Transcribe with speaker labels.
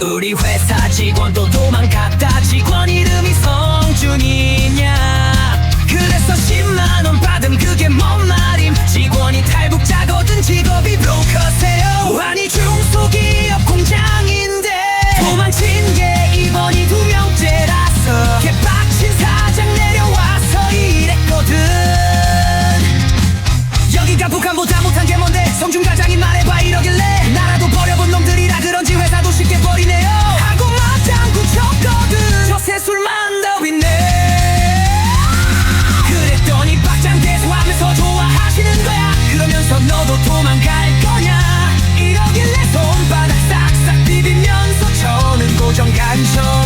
Speaker 1: 우리 회사 직원도 도망갔다. 직원 이름이 성준이냐? 그래서 10만원 받음. 그게 뭔 말임? 직원이 탈북자거든 직업이 브로커세요. 아니 중소기업 공장인데 도망친 게 이번이 두 명째라서 개빡친 사장 내려와서 이랬거든. 여기가 북한보다 못한 게 뭔데? 성준 과장이 말해 거냐